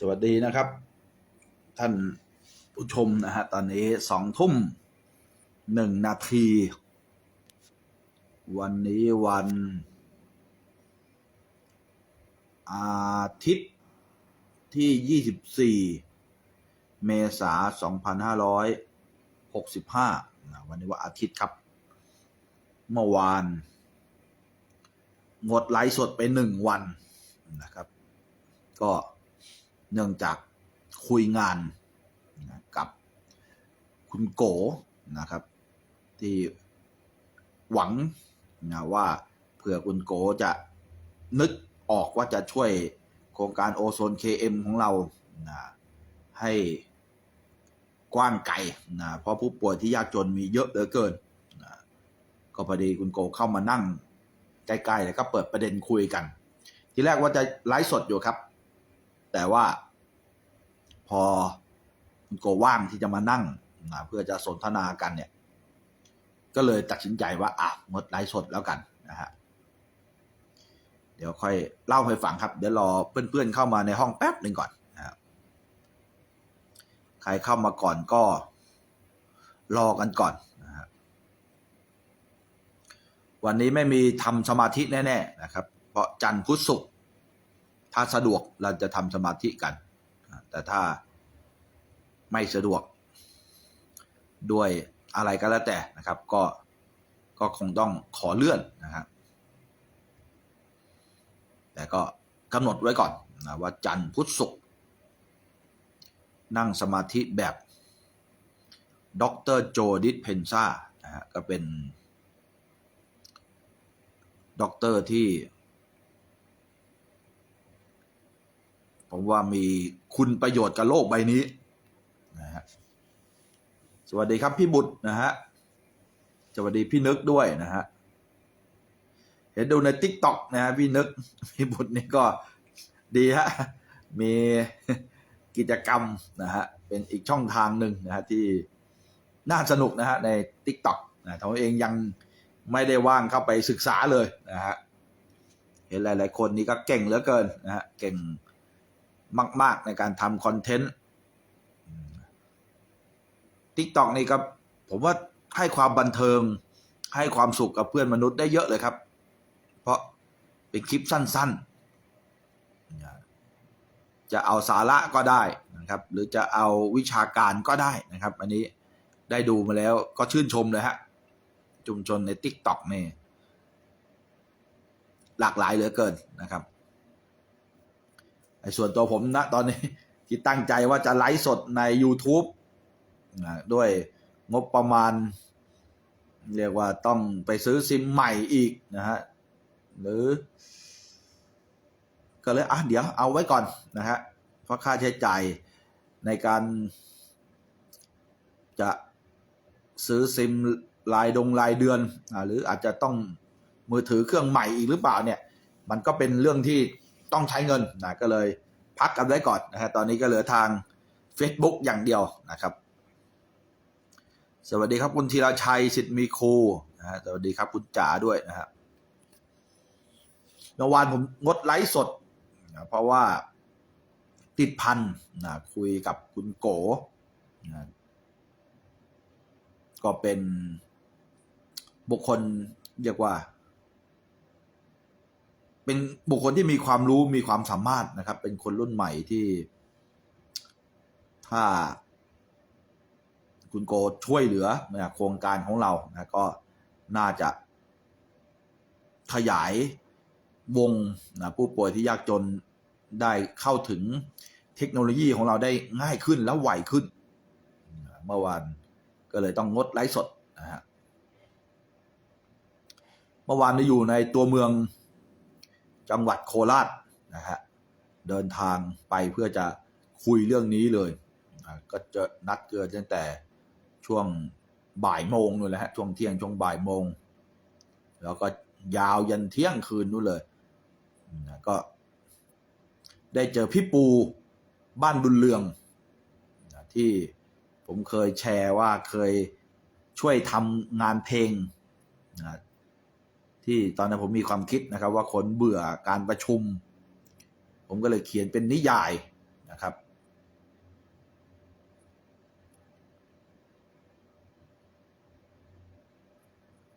สวัสดีนะครับ ท่านผู้ชมนะฮะตอนนี้สองทุ่มหนึ่งนาที วันนี้วัน อาทิตย์ที่ยี่สิบสี่เมษาสองพันห้าร้อยหกสิบห้าวันนี้ว่าอาทิตย์ครับ เมื่อวาน งดไลฟ์สดไปหนึ่งวันนะครับ ก็ เนื่องจากคุยงานนะกับคุณโกนะครับ ที่หวังนะว่าเผื่อคุณโกจะนึกออกว่าจะช่วยโครงการโอโซน KM ของเรานะให้กว้างไกลนะเพราะผู้ป่วยที่ยากจนมีเยอะเหลือเกินนะก็พอดีคุณโกเข้ามานั่งใกล้ๆแล้วก็เปิดประเด็นคุยกัน ทีแรกว่าจะไลฟ์สดอยู่ครับ แต่ว่า พอคุณโกว่างที่จะมานั่งนะเพื่อจะสนทนากันเนี่ย ก็เลยตัดสินใจว่าอะงดไลฟ์สดแล้วกันนะฮะเดี๋ยวค่อยเล่าให้ฟังครับ เดี๋ยวรอเพื่อนๆเข้ามาในห้องแป๊บหนึ่งก่อนนะครใครเข้ามาก่อนก็รอกันก่อนนะฮะวันนี้ไม่มีทำสมาธิแน่ ๆ นะครับ เพราะจันทร์พุธศุกร์ถ้าสะดวกเราจะทำสมาธิกัน แต่ถ้าไม่สะดวกด้วยอะไรก็แล้วแต่นะครับ ก็ก็คงต้องขอเลื่อนนะครับแต่ก็กำหนดไว้ก่อนนะว่าจันทร์พุธศุกร์นั่งสมาธิแบบดรโจดิสเพนซ่านะฮะก็เป็นด็อกเตอร์ที่ ผมว่ามีคุณประโยชน์กับโลกใบนี้นะฮะสวัสดีครับพี่บุตรนะฮะสวัสดีพี่นึกด้วยนะฮะเห็นดูในทิกตอกนะฮะพี่นึกพี่บุตรนี่ก็ดีฮะมีกิจกรรมนะฮะเป็นอีกช่องทางหนึ่งนะฮะที่น่าสนุกนะฮะใน t ิ k t o k นะตัวเองยังไม่ได้ว่างเข้าไปศึกษาเลยนะฮะเห็นหลาย ๆ คนนี่ก็เก่งเหลือเกินนะฮะเก่ง มาก ๆ ในการทำคอนเทนต์ทิกตอกนี่ครับ ผมว่าให้ความบันเทิง ให้ความสุขกับเพื่อนมนุษย์ได้เยอะเลยครับ เพราะเป็นคลิปสั้น ๆ จะเอาสาระก็ได้นะครับ หรือจะเอาวิชาการก็ได้นะครับ อันนี้ได้ดูมาแล้วก็ชื่นชมเลยฮะชุมชนในทิกตอกนี่หลากหลายเหลือเกินนะครับ ส่วนตัวผมนะตอนนี้ที่ตั้งใจว่าจะไลฟ์สดใน YouTube นะด้วยงบประมาณ เรียกว่าต้องไปซื้อซิมใหม่อีกนะฮะหรือ ก็เลยอะเดี๋ยวเอาไว้ก่อนนะฮะเพราะค่าใช้จ่ายในการ จะซื้อซิมรายดงรายเดือนอหรืออาจจะต้องมือถือเครื่องใหม่อีกหรือเปล่าเนี่ย มันก็เป็นเรื่องที่ ต้องใช้เงินนะก็เลยพักกันไว้ก่อนนะฮะตอนนี้ก็เหลือทาง Facebook อย่างเดียวนะครับ สวัสดีครับคุณธีราชัยสิทธิ์มีครูนะฮะสวัสดีครับคุณจ๋าด้วยนะฮะเมื่อวานผมงดไลฟ์สดนะเพราะว่าติดพันนะคุยกับคุณโกนะก็เป็นบุคคลเรียกว่า เป็นบุคคลที่มีความรู้มีความสามารถนะครับ เป็นคนรุ่นใหม่ที่ ถ้า คุณโกช่วยเหลือนะโครงการของเรานะก็น่าจะขยายวงนะผู้ป่วยที่ยากจนได้เข้าถึงเทคโนโลยีของเราได้ง่ายขึ้นและไวขึ้น เมื่อวานก็เลยต้องงดไลฟ์สดนะฮะเมื่อวานนี้อยู่ในตัวเมือง จังหวัดโคราชนะฮะเดินทางไปเพื่อจะคุยเรื่องนี้เลย ก็จะนัดเกินตั้งแต่ช่วงบ่ายโมงนู่นแหละฮะช่วงเที่ยงช่วงบ่ายโมง แล้วก็ยาวยันเที่ยงคืนนู่นเลยนะก็ ได้เจอพี่ปูบ้านบุญเรืองนะที่ผมเคยแชร์ว่าเคยช่วยทำงานเพลงนะ ที่ตอนนั้นผมมีความคิดนะครับ ว่าคนเบื่อการประชุม ผมก็เลยเขียนเป็นนิยายนะครับ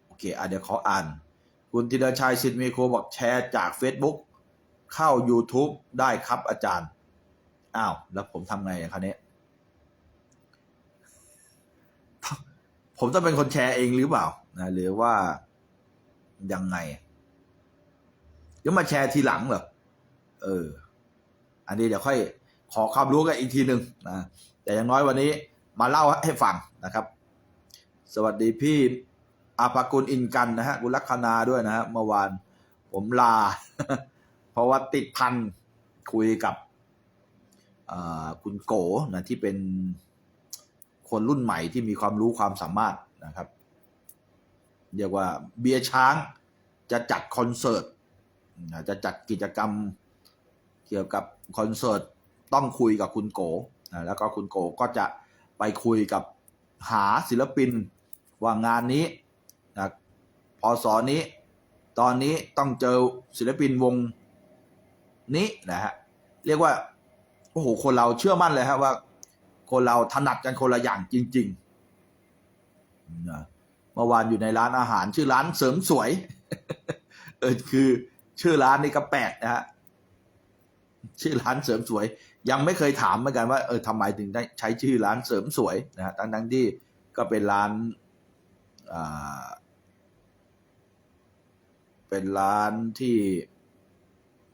โอเคอะเดี๋ยวขออ่าน คุณธีรชัยสิทธิ์มีโคบอกแชร์จาก Facebook เข้า YouTube ได้ครับอาจารย์ อ้าว แล้วผมทำไงคราวนี้ผมต้องเป็นคนแชร์เองหรือเปล่านะหรือว่า ยังไงเดี๋ยวมาแชร์ทีหลังเหรอเออ อันนี้เดี๋ยวค่อยขอความรู้กันอีกทีหนึ่งนะแต่อย่างน้อยวันนี้มาเล่าให้ฟังนะครับ สวัสดีพี่อาภากุลอินกันนะฮะกุลลัคนาด้วยนะฮะเมื่อวานผมลา เพราะว่าติดพันคุยกับคุณโกนะที่เป็นคนรุ่นใหม่ที่มีความรู้ความสามารถนะครับ เรียกว่าเบียร์ช้างจะจัดคอนเสิร์ตจะจัดกิจกรรมเกี่ยวกับคอนเสิร์ตต้องคุยกับคุณโกแล้วก็คุณโกก็จะไปคุยกับหาศิลปินว่างานนี้นะพอสอนี้ ตอนนี้ต้องเจอศิลปินวงนี้นะฮะเรียกว่าโอ้โหคนเราเชื่อมั่นเลยครับว่า คนเราถนัดกันคนละอย่างจริงๆนะ มื่อวานอยู่ในร้านอาหาร ชื่อร้านเสริมสวย เออคือ ชื่อร้านนี่ก็แปลกนะฮะชื่อร้านเสริมสวย ยังไม่เคยถามเหมือนกันว่าเออทำไมถึงได้ใช้ชื่อร้านเสริมสวยนะฮะทั้งทั้งๆที่ก็เป็นร้านอ่าเป็นร้านที่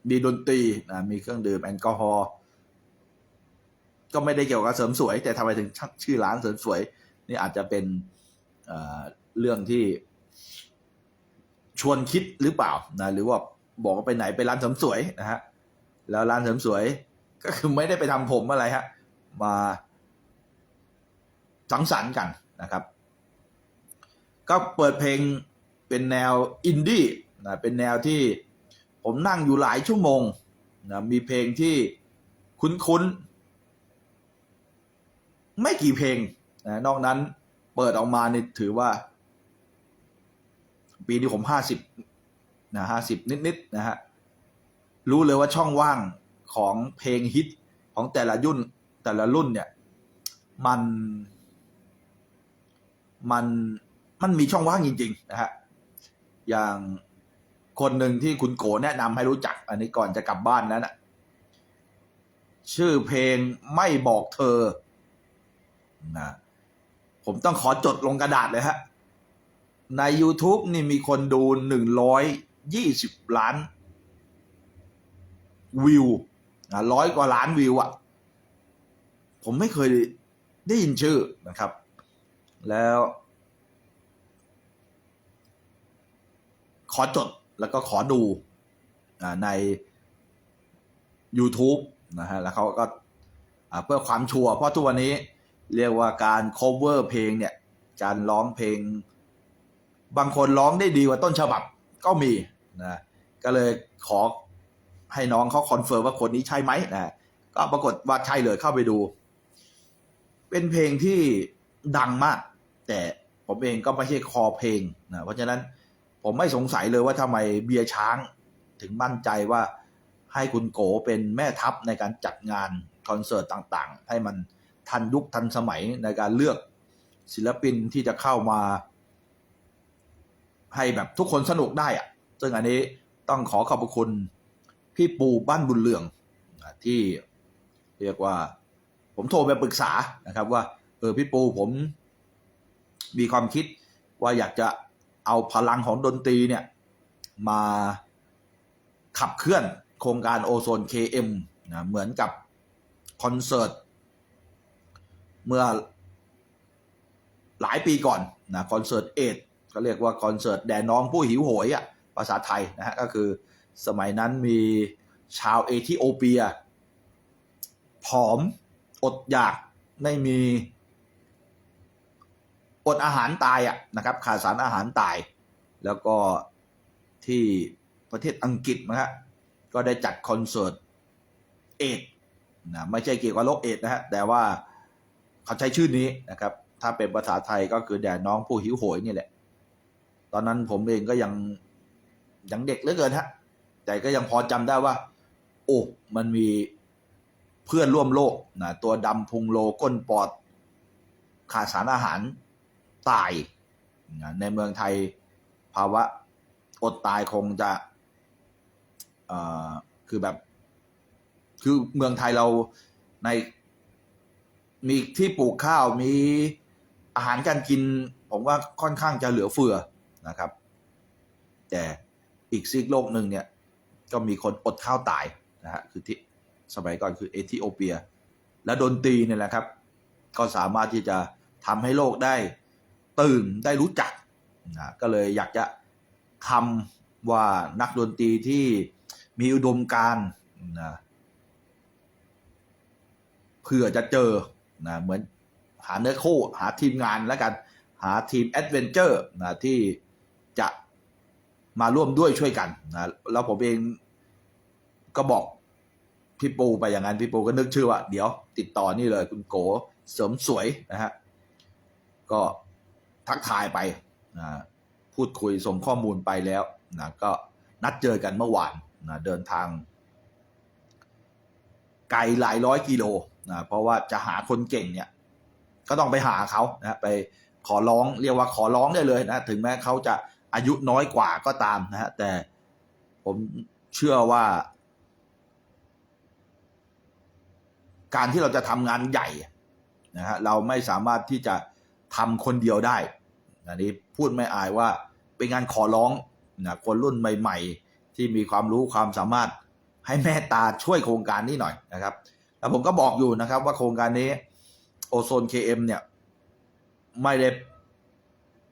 มีดนตรีนะมีเครื่องดื่มแอลกอฮอล์ก็ไม่ได้เกี่ยวกับเสริมสวย แต่ทำไมถึงชื่อร้านเสริมสวย นี่อาจจะเป็น เรื่องที่ ชวนคิดหรือเปล่านะหรือว่าบอกว่าไปไหนไปร้านเสริมสวยนะฮะแล้วร้านเสริมสวย ก็คือไม่ได้ไปทำผมอะไรฮะ มาสังสรรค์กันนะครับ ก็เปิดเพลงเป็นแนวอินดี้นะเป็นแนวที่ผมนั่งอยู่หลายชั่วโมงนะมีเพลงที่คุ้นๆ ไม่กี่เพลงนะนอกนั้นเปิดออกมานี่ถือว่า ปีนี้ผมห้าสิบนะห้าสิบนิดๆนะฮะรู้เลยว่าช่องว่างของเพลงฮิตของแต่ละยุ่นแต่ละรุ่นเนี่ย มัน มันมันมีช่องว่างจริง ๆ นะฮะอย่างคนหนึ่งที่คุณโกแนะนำให้รู้จัก อันนี้ก่อนจะกลับบ้านนั้นนะชื่อเพลงไม่บอกเธอนะผมต้องขอจดลงกระดาษเลยฮะ ใน YouTube นี่มีคนดูหนึ่งร้อยยี่สิบล้าน วิวร้อยกว่าล้านวิวอะ่ะ ผมไม่เคยได้ยินชื่อนะครับ แล้ว ขอจดแล้วก็ขอดูอใน YouTube นะฮะแล้วเขาก็เพื่อความชัวร์เพราะทุกวันนี้เรียกว่าการ cover เพลงเนี่ย การร้องเพลง บางคนร้องได้ดีกว่าต้นฉบับก็มีนะก็เลยขอให้น้องเขาคอนเฟิร์มว่าคนนี้ใช่ไหมนะก็ปรากฏว่าใช่เลยเข้าไปดู เป็นเพลงที่ดังมาก แต่ผมเองก็ไม่ใช่คอเพลงนะเพราะฉะนั้นผมไม่สงสัยเลยว่าทำไมเบียร์ช้างถึงมั่นใจว่าให้คุณโกเป็นแม่ทัพในการจัดงานคอนเสิร์ตต่างๆ ให้มันทันยุคทันสมัยในการเลือกศิลปินที่จะเข้ามา ให้แบบทุกคนสนุกได้อะซึ่งอันนี้ต้องขอขอบคุณพี่ปูบ้านบุญเรืองที่เรียกว่า ผมโทรไปปรึกษานะครับว่าเออพี่ปูผมมีความคิดว่าอยากจะเอาพลังของดนตรีเนี่ย มาขับเคลื่อนโครงการโอโซน KM นะเหมือนกับคอนเสิร์ต เมื่อหลายปีก่อนนะคอนเสิร์ตเอด เขาเรียกว่าคอนเสิร์ตแด่น้องผู้หิวโหยอะภาษาไทยนะฮะก็คือสมัยนั้นมีชาวเอธิโอเปีย ผอมอดอยากไม่มีอดอาหารตายอะนะครับขาดสารอาหารตาย แล้วก็ที่ประเทศอังกฤษนะฮะก็ได้จัดคอนเสิร์ตเอดนะไม่ใช่เกี่ยวกับโรคเอดนะฮะแต่ว่าเขาใช้ชื่อนี้นะครับ ถ้าเป็นภาษาไทยก็คือแด่น้องผู้หิวโหยนี่แหละ ตอนนั้นผมเองก็ยังยังเด็กเหลือเกินฮะ แต่ก็ยังพอจำได้ว่า โอ้มันมีเพื่อนร่วมโลกนะตัวดำพุงโลก้นปอด ขาดสารอาหารตายนะในเมืองไทยภาวะอดตายคงจะคือแบบ คือเมืองไทยเราในมีที่ปลูกข้าวมีอาหารการกิน ผมว่าค่อนข้างจะเหลือเฟือ นะครับ แต่อีกซีกโลกหนึ่งเนี่ย ก็มีคนอดข้าวตายนะฮะคือที่สมัยก่อนคือเอธิโอเปีย และดนตรีเนี่ยแหละครับ ก็สามารถที่จะทำให้โลกได้ตื่นได้รู้จักนะก็เลยอยากจะทำว่านักดนตรีที่มีอุดมการนะเพื่อจะเจอนะเหมือนหาเนื้อคู่หาทีมงานแล้วกัน หาทีมแอดเวนเจอร์นะที่ มาร่วมด้วยช่วยกันนะแล้วผมเองก็บอกพี่ปูไปอย่างนั้นพี่ปูก็นึกชื่อว่า เดี๋ยวติดต่อนี่เลย คุณโกเสริมสวยนะฮะก็ทักทายไปนะพูดคุยส่งข้อมูลไปแล้วนะก็นัดเจอกันเมื่อวานนะเดินทาง ไกลหลายร้อยกิโลนะเพราะว่าจะหาคนเก่งเนี่ย ก็ต้องไปหาเขานะไปขอร้องเรียกว่าขอร้องได้เลยนะถึงแม้เขาจะ อายุน้อยกว่าก็ตามนะฮะแต่ผมเชื่อว่า การที่เราจะทำงานใหญ่นะฮะเราไม่สามารถที่จะทำคนเดียวได้อันนี้พูดไม่อายว่าเป็นงานขอร้องนะคนรุ่นใหม่ ๆ ที่มีความรู้ความสามารถให้แม่ตาช่วยโครงการนี้หน่อยนะครับแล้วผมก็บอกอยู่นะครับว่าโครงการนี้โอโซน KM เนี่ยไม่ได้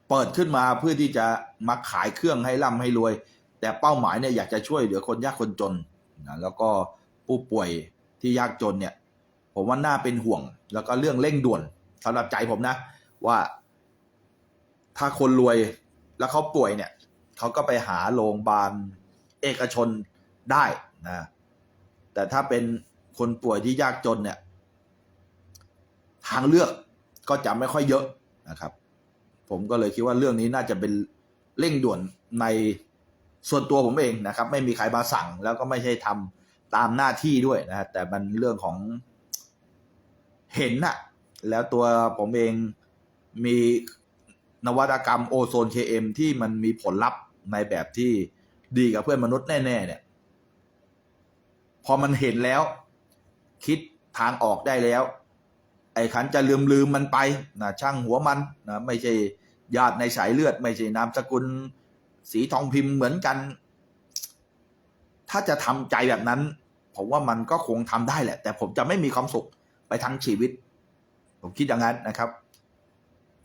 เปิดขึ้นมาเพื่อที่จะมาขายเครื่องให้ร่ำให้รวย แต่เป้าหมายเนี่ยอยากจะช่วยเหลือคนยากคนจนนะแล้วก็ผู้ป่วยที่ยากจนเนี่ยผมว่าน่าเป็นห่วง แล้วก็เรื่องเร่งด่วนสำหรับใจผมนะ ว่า ถ้าคนรวยแล้วเขาป่วยเนี่ยเขาก็ไปหาโรงพยาบาลเอกชนได้นะแต่ถ้าเป็นคนป่วยที่ยากจนเนี่ย ทางเลือกก็จะไม่ค่อยเยอะนะครับ ผมก็เลยคิดว่าเรื่องนี้น่าจะเป็นเร่งด่วนในส่วนตัวผมเองนะครับ ไม่มีใครมาสั่งแล้วก็ไม่ใช่ทำตามหน้าที่ด้วยนะฮะแต่มันเรื่องของเห็นน่ะแล้วตัวผมเองมีนวัตกรรมโอโซน KM ที่มันมีผลลัพธ์ในแบบที่ดีกับเพื่อนมนุษย์แน่ๆเนี่ย พอมันเห็นแล้ว คิดทางออกได้แล้ว ไอ้ขันจะลืมลืมมันไปนะช่างหัวมันนะไม่ใช่ ญาติในสายเลือดไม่ใช่นามสกุล สีทองพิมพ์เหมือนกัน ถ้าจะทำใจแบบนั้น ผมว่ามันก็คงทำได้แหละ แต่ผมจะไม่มีความสุขไปทั้งชีวิต ผมคิดอย่างนั้นนะครับ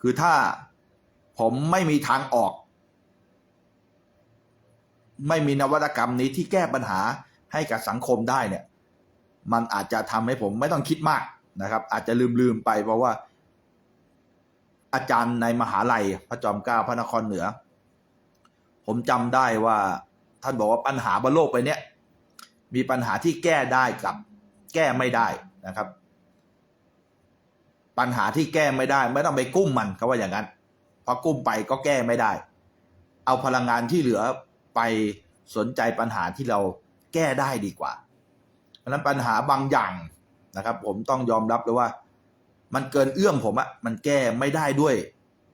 คือถ้าผมไม่มีทางออก ไม่มีนวัตกรรมนี้ที่แก้ปัญหาให้กับสังคมได้เนี่ย มันอาจจะทำให้ผมไม่ต้องคิดมากนะครับ อาจจะลืมลืมไปเพราะว่า อาจารย์ในมหาลัยพระจอมเกล้าพระนครเหนือ ผมจำได้ว่าท่านบอกว่าปัญหาบนโลกไปเนี้ยมีปัญหาที่แก้ได้กับแก้ไม่ได้นะครับ ปัญหาที่แก้ไม่ได้ ไม่ต้องไปกุ้มมันเขาว่าอย่างนั้นพอกุ้มไปก็แก้ไม่ได้ เอาพลังงานที่เหลือไปสนใจปัญหาที่เราแก้ได้ดีกว่า เพราะนั้นปัญหาบางอย่างนะครับ ผมต้องยอมรับเลยว่า มันเกินเอื้อมผมอะมันแก้ไม่ได้ด้วย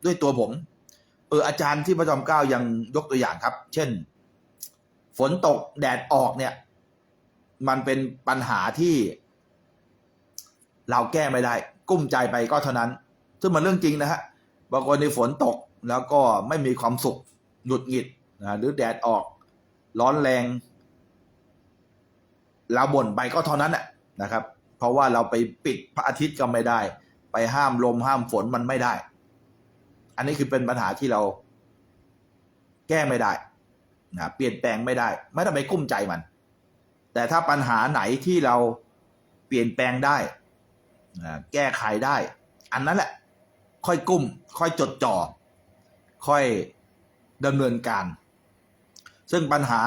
ด้วยตัวผม เอออาจารย์ที่พระจอมเกล้ายังยกตัวอย่างครับ เช่น ฝนตกแดดออกเนี่ย มันเป็นปัญหาที่ เราแก้ไม่ได้ กุ้มใจไปก็เท่านั้น ซึ่งมันเรื่องจริงนะฮะบางคนในฝนตกแล้วก็ไม่มีความสุขหงุดหงิดนะหรือแดดออก ร้อนแรงเราบ่นไปก็เท่านั้นแหละนะครับ เพราะว่าเราไปปิดพระอาทิตย์ก็ไม่ได้ ไปห้ามลมห้ามฝนมันไม่ได้ อันนี้คือเป็นปัญหาที่เราแก้ไม่ได้นะเปลี่ยนแปลงไม่ได้ ไม่ต้องไปกุ้มใจมัน แต่ถ้าปัญหาไหนที่เราเปลี่ยนแปลงได้นะแก้ไขได้ อันนั้นแหละ ค่อยกุ้ม ค่อยจดจ่อ ค่อยดำเนินการ ซึ่งปัญหา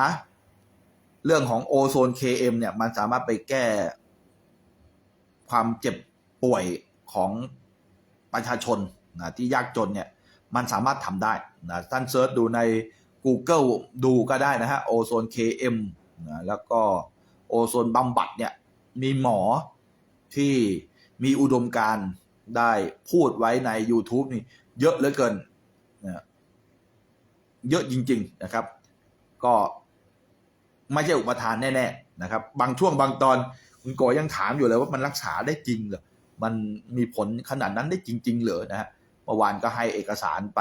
เรื่องของโอโซน KM เนี่ย มันสามารถไปแก้ความเจ็บป่วย ของประชาชนนะที่ยากจนเนี่ยมันสามารถทำได้นะท่านเซิร์ชดูใน Google ดูก็ได้นะฮะโอโซน KM นะแล้วก็โอโซนบำบัดเนี่ยมีหมอที่มีอุดมการได้พูดไว้ใน YouTube นี่เยอะเหลือเกินนะเยอะจริง ๆนะครับ ก็ไม่ใช่อุปทานแน่ ๆ นะครับ บางช่วงบางตอน คุณโกยังถามอยู่เลยว่ามันรักษาได้จริงเหรอ มันมีผลขนาดนั้นได้จริง ๆ เหรอนะฮะเมื่อวานก็ให้เอกสารไป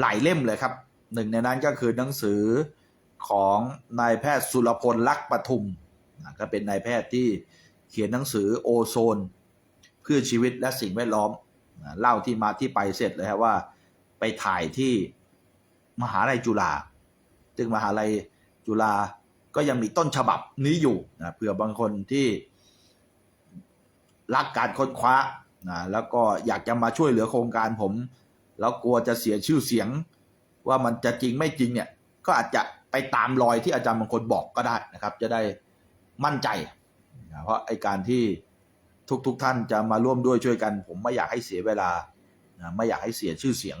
หลายเล่มเลยครับหนึ่งในนั้นก็คือหนังสือของนายแพทย์สุรพลลักษ์ปทุมก็เป็นนายแพทย์ที่เขียนหนังสือโอโซน เพื่อชีวิตและสิ่งแวดล้อมเล่าที่มาที่ไปเสร็จเลยครับว่าไปถ่ายที่มหาลัยจุฬาซึ่งมหาลัยจุฬาก็ยังมีต้นฉบับนี้อยู่นะเผื่อบางคนที่ รักการค้นคว้านะแล้วก็อยากจะมาช่วยเหลือโครงการผม แล้วกลัวจะเสียชื่อเสียง ว่ามันจะจริงไม่จริงเนี่ย ก็อาจจะไปตามรอยที่อาจารย์บางคนบอกก็ได้นะครับ จะได้มั่นใจนะเพราะไอการที่ทุกๆทท่านจะมาร่วมด้วยช่วยกัน ผมไม่อยากให้เสียเวลานะไม่อยากให้เสียชื่อเสียง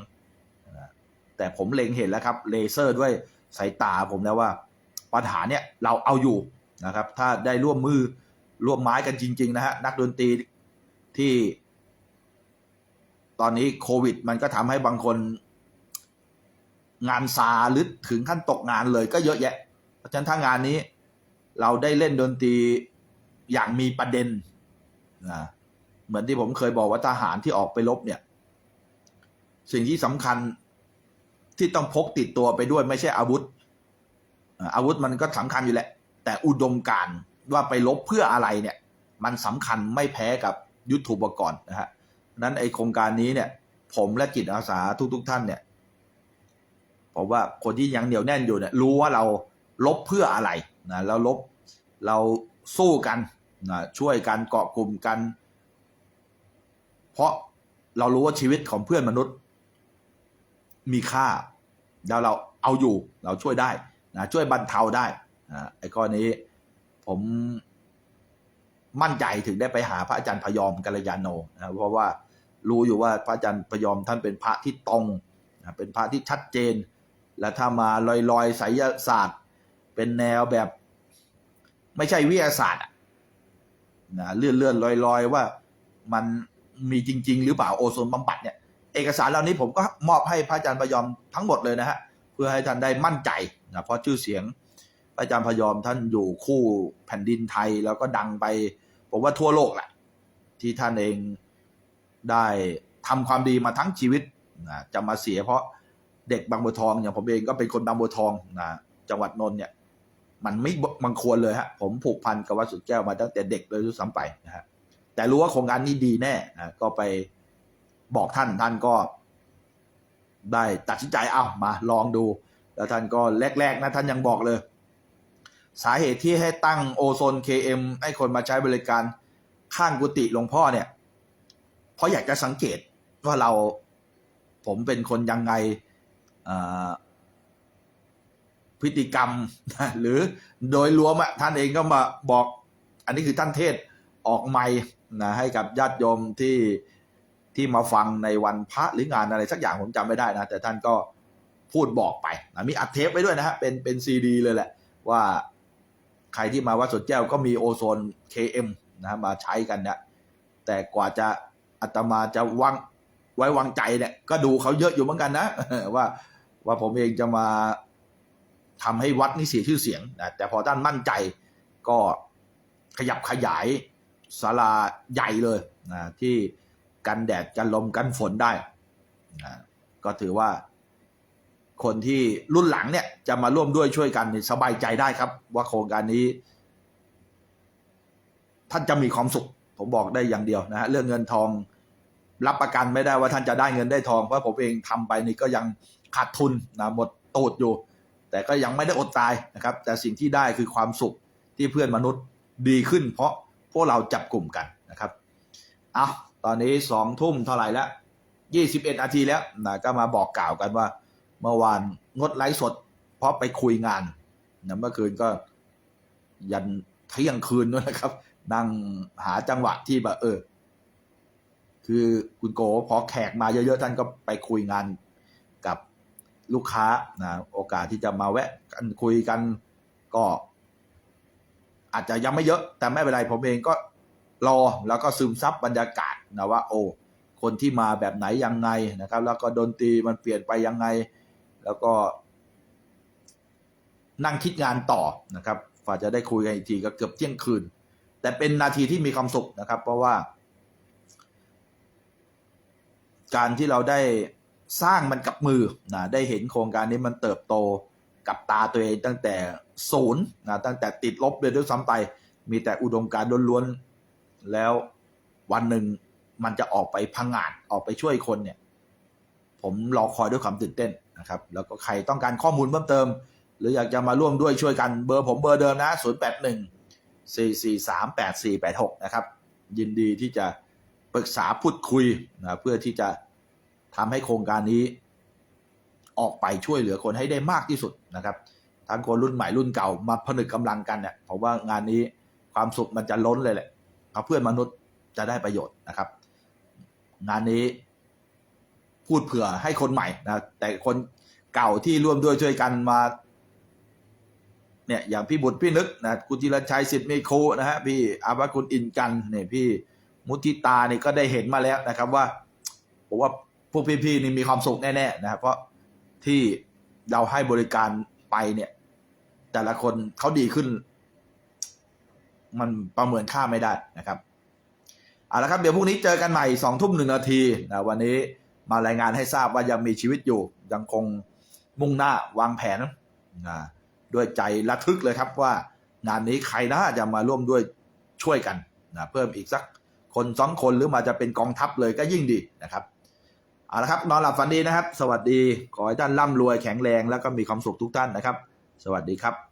นะแต่ผมเล็งเห็นแล้วครับเลเซอร์ด้วยสายตาผมแล้วว่าปัญหาเนี่ยเราเอาอยู่นะครับ ถ้าได้ร่วมมือ ร่วมไม้กันจริง ๆ นะฮะ นักดนตรีที่ ตอนนี้โควิด มันก็ทำให้บางคน งานซาหรือถึงขั้นตกงานเลยก็เยอะแยะ เพราะฉะนั้นถ้างานนี้ เราได้เล่นดนตรีอย่างมีประเด็นนะเหมือนที่ผมเคยบอกว่าทหารที่ออกไปรบเนี่ย สิ่งที่สำคัญที่ต้องพกติดตัวไปด้วยไม่ใช่อาวุธ อาอาวุธมันก็สำคัญอยู่แหละ แต่อุดมการณ์ ว่าไปลบเพื่ออะไรเนี่ย มันสำคัญไม่แพ้กับยุทโธปกรณ์นะฮะนั้นไอโครงการนี้เนี่ย ผมและจิตอาสาทุกๆทท่านเนี่ยผมว่าคนที่ยังเหนียวแน่นอยู่เนี่ย รู้ว่าเราลบเพื่ออะไรนะเราลบเราสู้กันนะช่วยกันเกาะกลุ่มกัน เพราะเรารู้ว่าชีวิตของเพื่อนมนุษย์ มีค่า แล้วเราเอาอยู่เราช่วยได้นะช่วยบรรเทาได้นะไอ้ข้อนี้ ผมมั่นใจถึงได้ไปหาพระอาจารย์พยอมกัลยาโนนะเพราะว่ารู้อยู่ว่าพระอาจารย์พยอมท่านเป็นพระที่ตรงนะเป็นพระที่ชัดเจน และถ้ามาลอยๆไสยศาสตร์ เป็นแนวแบบ ไม่ใช่วิทยาศาสตร์นะเลื่อนเลื่อนลอยลอยว่ามันมีจริง ๆ หรือเปล่าโอโซนบำบัดเนี่ยเอกสารเหล่านี้ผมก็มอบให้พระอาจารย์พยอมทั้งหมดเลยนะฮะเพื่อให้ท่านได้มั่นใจนะเพราะชื่อเสียง อาจารย์พยอมท่านอยู่คู่แผ่นดินไทยแล้วก็ดังไปผมว่าทั่วโลกแหละ ที่ท่านเองได้ทำความดีมาทั้งชีวิตนะจะมาเสียเพราะเด็กบางบัวทองอย่างผมเองก็เป็นคนบางบัวทองนะจังหวัดนนท์เนี่ย มันไม่บังควรเลยฮะผมผูกพันกับวัดสุดแก้วมาตั้งแต่เด็กเลยด้วยซ้ำไปนะฮะแต่รู้ว่าโครงการนี้ดีแน่นะก็ไปบอกท่านท่านก็ได้ตัดสินใจเอามาลองดู แล้วท่านก็แรกๆนะท่านยังบอกเลย สาเหตุที่ให้ตั้งโอโซน KM ให้คนมาใช้บริการข้างกุฏิหลวงพ่อเนี่ย เพราะอยากจะสังเกตว่าเราผมเป็นคนยังไงพฤติกรรม หรือโดยรวมอะท่านเองก็มาบอก อันนี้คือท่านเทศออกไมค์นะให้กับญาติโยมที่ที่มาฟังในวันพระหรืองานอะไรสักอย่างผมจำไม่ได้นะ แต่ท่านก็พูดบอกไปนะมีอัดเทปไว้ด้วยนะฮะเป็นเป็นซีดีเลยแหละว่า ใครที่มาวัดสวนแก้วก็มีโอโซน KM นะมาใช้กันเนี่ยแต่กว่าจะอาตมาจะวางไว้วางใจเนี่ย ก็ดูเขาเยอะอยู่เหมือนกันนะว่าว่าผมเองจะมาทำให้วัดนี่เสียชื่อเสียงนะแต่พอท่านมั่นใจก็ขยับขยายศาลาใหญ่เลยนะที่กันแดดกันลมกันฝนได้นะก็ถือว่า คนที่รุ่นหลังเนี่ยจะมาร่วมด้วยช่วยกันสบายใจได้ครับ ว่าโครงการนี้ ท่านจะมีความสุข ผมบอกได้อย่างเดียวนะฮะเรื่องเงินทองรับประกันไม่ได้ว่าท่านจะได้เงินได้ทองเพราะผมเองทำไปนี่ก็ยังขาดทุนนะหมดตูดอยู่ แต่ก็ยังไม่ได้อดตายนะครับ แต่สิ่งที่ได้คือความสุขที่เพื่อนมนุษย์ดีขึ้น เพราะพวกเราจับกลุ่มกันนะครับเอาตอนนี้สองทุ่มเท่าไหร่แล้วยี่สิบเอ็ดนาทีแล้วนะก็มาบอกกล่าวกันว่า เมื่อวานงดไลฟ์สด เพราะไปคุยงานนะเมื่อคืนก็ยันเที่ยงคืนด้วยนะครับ นั่งหาจังหวะที่แบบเออ คือคุณโกพอแขกมาเยอะๆท่านก็ไปคุยงานกับลูกค้านะโอกาสที่จะมาแวะกันคุยกันก็ อาจจะยังไม่เยอะ แต่ไม่เป็นไรผมเองก็รอแล้วก็ซึมซับบรรยากาศนะว่า โอ้คนที่มาแบบไหนยังไงนะครับ แล้วก็ดนตรีมันเปลี่ยนไปยังไง แล้วก็ นั่งคิดงานต่อนะครับฝ่าจะได้คุยกันอีกทีก็เกือบเที่ยงคืน แต่เป็นนาทีที่มีความสุขนะครับ เพราะว่า การที่เราได้สร้างมันกับมือนะได้เห็นโครงการนี้มันเติบโตกับตาตัวเองตั้งแต่ศูนย์นะตั้งแต่ติดลบเลยด้วยซ้ำไป มีแต่อุดมการณ์ล้วนๆ แล้ววันหนึ่งมันจะออกไปพังงาดออกไปช่วยคนเนี่ย ผมรอคอยด้วยความตื่นเต้น นะครับแล้วก็ใครต้องการข้อมูลเพิ่มเติม หรืออยากจะมาร่วมด้วยช่วยกันเบอร์ผมเบอร์เดิมนะ 0 8 1 4 4 3 8 4 8 6 นะครับ ยินดีที่จะปรึกษาพูดคุยนะเพื่อที่จะทำให้โครงการนี้ ออกไปช่วยเหลือคนให้ได้มากที่สุดนะครับ ทั้งคนรุ่นใหม่รุ่นเก่ามาผนึกกำลังกันเนี่ยผมว่างานนี้ความสุขมันจะล้นเลยแหละเอาเพื่อนมนุษย์จะได้ประโยชน์นะครับ งานนี้ พูดเผื่อให้คนใหม่นะแต่คนเก่าที่ร่วมด้วยช่วยกันมาเนี่ยอย่างพี่บุตรพี่นึกนะคุณจิรชัยสิทธิ์เมโคนะฮะพี่อาภาคุณอินกันเนี่ยพี่มุทิตาเนี่ยก็ได้เห็นมาแล้วนะครับว่าผมว่าพวกพี่ๆนี่มีความสุขแน่ๆนะครับเพราะที่เราให้บริการไปเนี่ย แต่ละคนเขาดีขึ้น มันประเมินค่าไม่ได้นะครับเอาละครับ เดี๋ยวพรุ่งนี้เจอกันใหม่สองทุ่มหนึ่งนาทีนะวันนี้ มารายงานให้ทราบว่ายังมีชีวิตอยู่ ยังคงมุ่งหน้าวางแผนนะด้วยใจระทึกเลยครับว่างานนี้ใครน่าจะมาร่วมด้วยช่วยกันนะเพิ่มอีกสักคนสองคนหรือมาจะเป็นกองทัพเลยก็ยิ่งดีนะครับเอาละครับนอนหลับฝันดีนะครับ สวัสดีขอให้ท่านร่ำรวยแข็งแรงแล้วก็มีความสุขทุกท่านนะครับ สวัสดีครับ